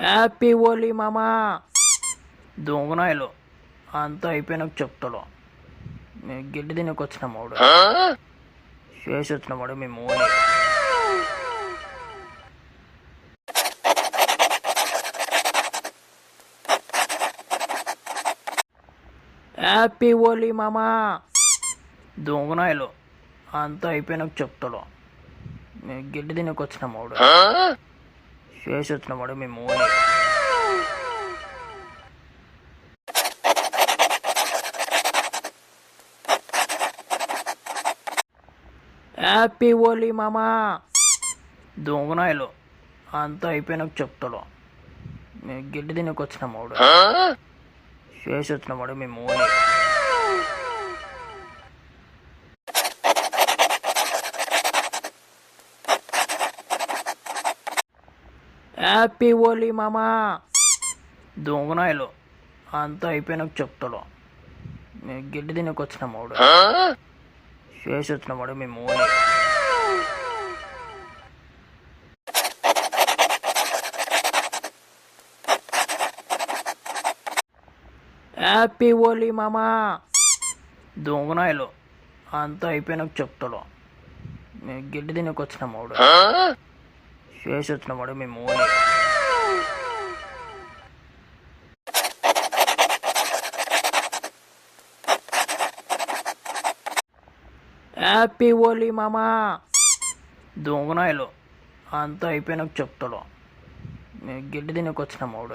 Happy ఓలీ మామా. దొంగనాయలు. అంతా అయిపోయినాక చెప్తాడు. మేము గిడ్డి తినకు వచ్చిన మూడు చేసి వచ్చిన వాడు మేము ఓలీ హ్యాపీ ఓలీ మామా. దొంగనాయలు. అంతా అయిపోయినాక చెప్తాడు. మేము గిడ్డి తినకు వచ్చిన మూడు చేసి వచ్చిన వాడు మేము హ్యాపీ ఓలీ మామా. దొంగనాయలు. అంతా అయిపోయినాక చెప్తాడు. మేము గిడ్డి తినకు వచ్చిన మూడు చేసి వచ్చిన వాడు మేము ఓలీ హ్యాపీ ఓలీ మామా. దొంగనాయలు. అంతా అయిపోయినాక చెప్తాడు. మేము గిడ్డి తినకు వచ్చిన మూడు చేసి వచ్చిన వాడు మేము హ్యాపీ ఓలీ మామా. దొంగనాయలు. అంతా అయిపోయినాక చెప్తాడు. మేము గిడ్డి తినకు వచ్చిన మూడు చేసి వచ్చిన వాడు మేము ఓలీ హ్యాపీ ఓలీ మామా. దొంగనాయలు. అంతా అయిపోయినాక చెప్తాడు. మేము గిడ్డి తినకు వచ్చిన మూడు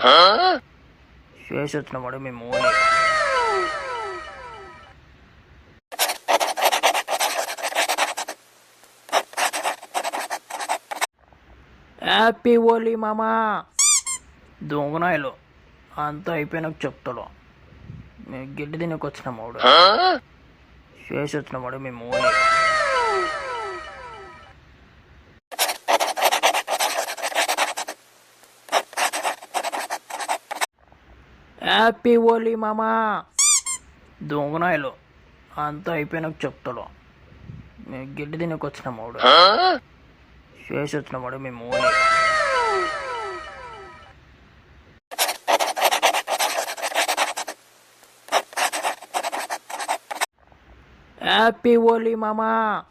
చేసి వచ్చిన వాడు మేము ఓలీ హ్యాపీ ఓలీ మామా. దొంగనాయలు. అంతా అయిపోయినాక చెప్తాడు. మేము గిడ్డి తినకు వచ్చిన మూడు చేసి వచ్చిన వాడు మేము హ్యాపీ ఓలీ మామా. దొంగనాయలు. అంతా అయిపోయినాక చెప్తాడు. మేము గిడ్డి తినకు వచ్చిన మూడు చేసి వచ్చిన వాడు మేము హ్యాపీ ఓలీ మామా.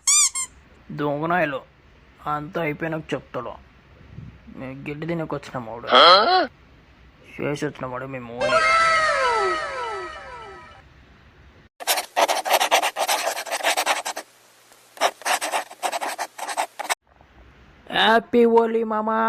దొంగనాయలు. అంతా అయిపోయినాక చెప్తాడు. మేము గిడ్డి మూడు చేసి వచ్చిన వాడు మేము హ్యాపీ ఓలీ మామా